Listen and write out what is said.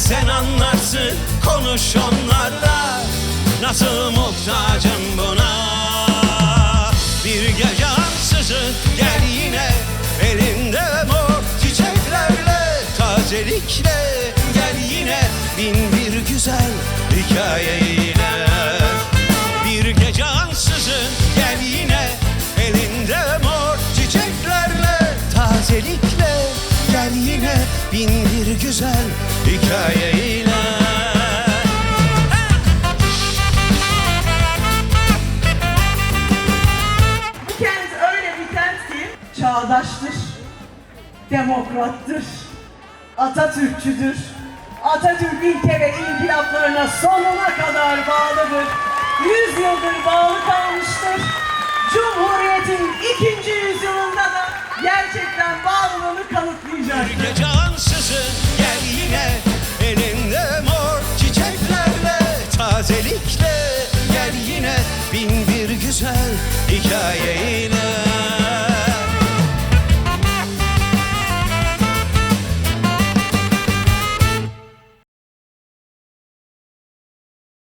Sen anlarsın konuş onlarla. Nasıl muhtacım buna? Bir gece ansızın gel yine Elinde mor çiçeklerle Tazelikle gel yine. Bin bir güzel hikayeyle. Bir gece ansızın gel yine Elinde mor çiçeklerle Tazelikle Bin bir güzel hikayeyle Bu kent öyle bir kent ki çağdaştır, demokrattır, Atatürkçüdür. Atatürk ilke ve inkılaplarına sonuna kadar bağlıdır. Yüz yıldır bağlı kalmıştır. Tazelikle gel yine. Bin bir güzel hikayeyle